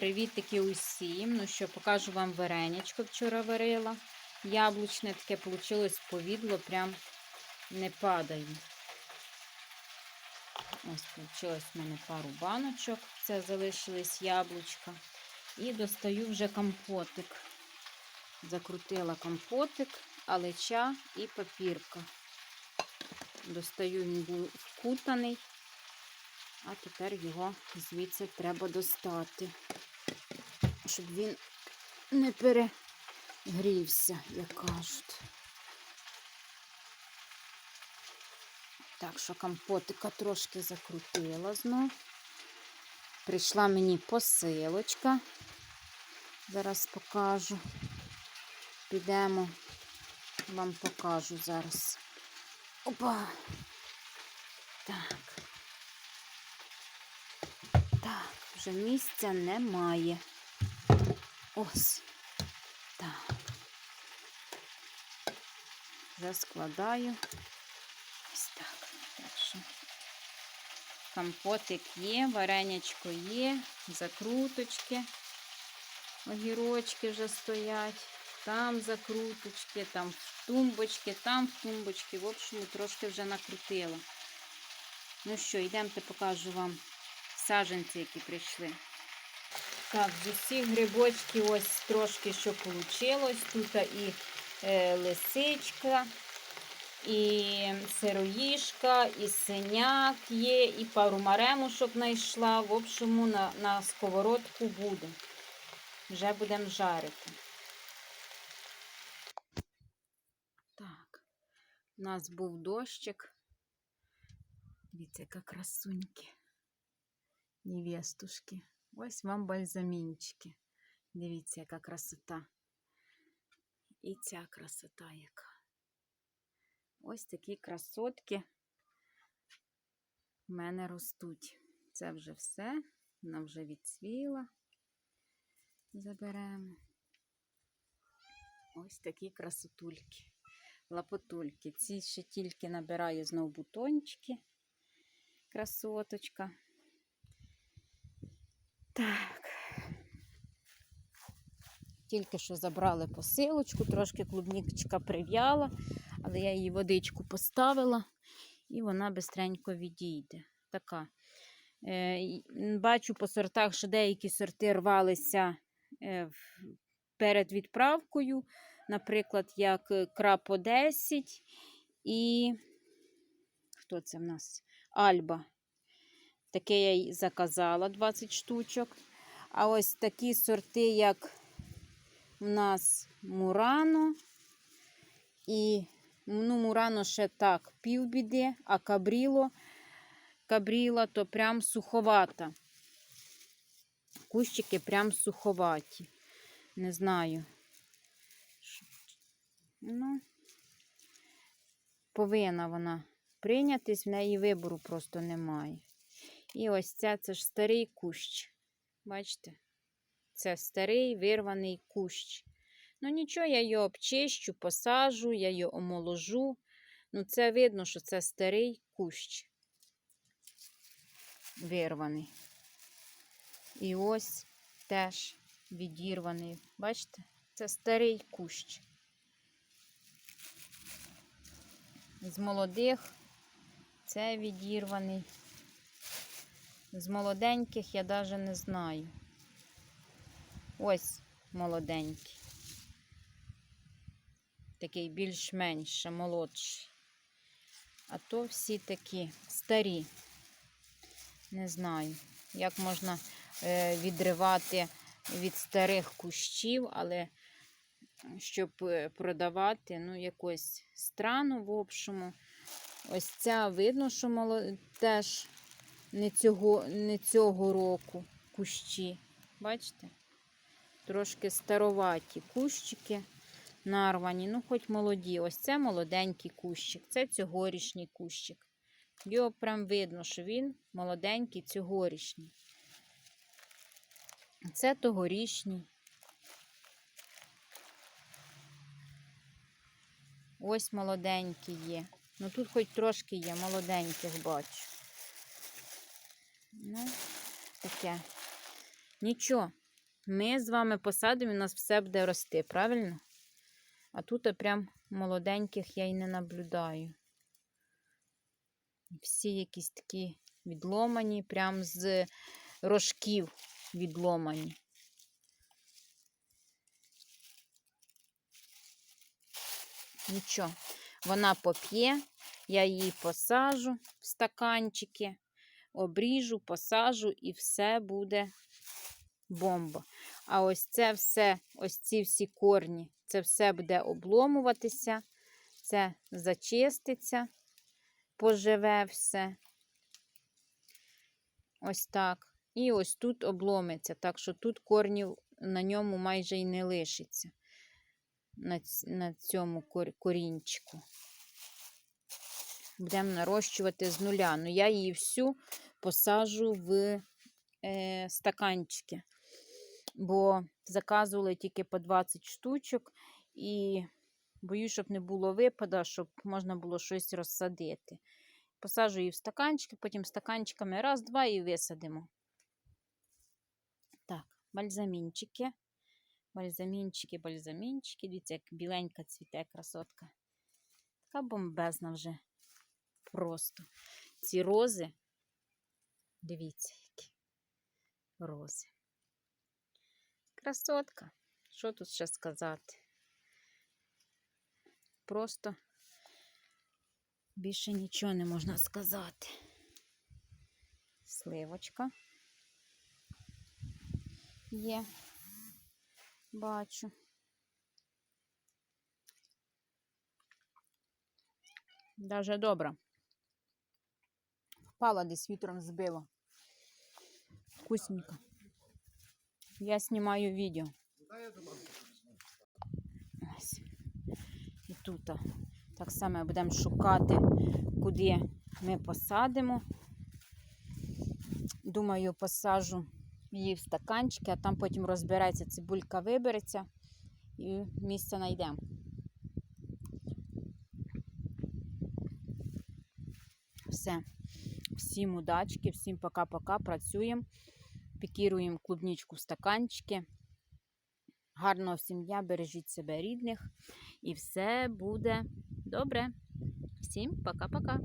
Привітики усім. Ну що, покажу вам вареничко вчора варила. Яблучне таке вийшло повідло, прям не падає. Ось вийшло в мене пару баночок. Це залишились яблучка. І достаю вже компотик. Закрутила компотик, алеча і папірка. Достаю, він був вкутаний. А тепер його звідси треба достати, щоб він не перегрівся, як кажуть. Так що компотика трошки закрутила знов. Прийшла мені посилочка. Зараз покажу. Підемо, вам покажу зараз. Опа! Так. Так, вже місця немає. Ось. Так. Вже складаю. Ось так. Так що компотик є, варенячко є, закруточки, огірочки вже стоять, там закруточки, там в тумбочки, там в тумбочки. В общем, трошки вже накрутила. Ну що, йдемте покажу вам саженці, які прийшли. Так, з усіх грибочків ось трошки що вийшло. Тут і е, лисичка, і сироїшка, і синяк є, і пару маремушок знайшла. В общому на, на сковородку буде. Вже будемо жарити. Так, у нас був дощик. Дивіться, яка красуньки невестушки. Ось вам бальзамінчики. Дивіться, яка красота. І ця красота яка. Ось такі красотки в мене ростуть. Це вже все. Вона вже відцвіла. Заберемо. Ось такі красотульки. Лапотульки. Ці ще тільки набираю знов бутончики. Красоточка. Так. Тільки що забрали посилочку, трошки клубничка прив'яла, але я її водичку поставила і вона бистренько відійде. Така. Е, бачу по сортах, що деякі сорти рвалися е, перед відправкою. Наприклад, як е, крапо 10 і хто це в нас? Альба. Таке я й заказала 20 штучок. А ось такі сорти, як в нас Мурано. І ну, Мурано ще так, півбіди, а кабріло, кабріла то прям суховата. Кущики прям суховаті. Не знаю. Ну, повинна вона прийнятись, в неї вибору просто немає. І ось це, це ж старий кущ. Бачите? Це старий вирваний кущ. Ну нічого, я його обчищу, посажу, я його омоложу. Ну, це видно, що це старий кущ. Вирваний. І ось теж відірваний. Бачите? Це старий кущ. З молодих це відірваний. З молоденьких я навіть не знаю. Ось молоденький. Такий більш-менш молодший. А то всі такі старі. Не знаю, як можна е, відривати від старих кущів, але щоб е, продавати, ну, якось странно, в общому. Ось ця видно, що моло... теж не цього, не цього року кущі. Бачите? Трошки староваті кущики нарвані, ну хоч молоді. Ось це молоденький кущик, це цьогорічний кущик. Його прям видно, що він молоденький цьогорічний. Це тогорічний. Ось молоденький є. Ну тут хоч трошки є, молоденьких бачу. Ну, таке. Нічого, ми з вами посадимо, у нас все буде рости, правильно? А тут прям молоденьких я й не наблюдаю. Всі якісь такі відломані, прям з рожків відломані. Нічого, вона поп'є, я її посажу в стаканчики, обріжу, посажу і все буде бомба. А ось це все, ось ці всі корні, це все буде обломуватися, це зачиститься, поживе все. Ось так. І ось тут обломиться, так що тут корнів на ньому майже й не лишиться. На цьому корінчику. Будемо нарощувати з нуля. Ну, я її всю посажу в е, стаканчики, бо заказували тільки по 20 штучок, і боюсь, щоб не було випада, щоб можна було щось розсадити. Посаджу її в стаканчики, потім стаканчиками раз, два і висадимо. Так, бальзамінчики. Бальзамінчики, бальзамінчики. Дивіться, як біленька цвіте красотка. Така бомбезна вже. Просто. Ці рози. Дивіться, які рози. Красотка. Що тут ще сказати? Просто більше нічого не можна сказати. Сливочка є. Бачу. Даже добре. Впала десь вітром збила. Вкусненько. Я знімаю відео. Ось. І тут так само будемо шукати, куди ми посадимо. Думаю, посажу її в стаканчики, а там потім розбереться, цибулька вибереться і місце знайдемо. Все. Всім удачки, всім пока-пока. Працюємо, пікіруємо клубничку в стаканчики. Гарного всім дня, бережіть себе рідних, і все буде добре. Всім пока-пока.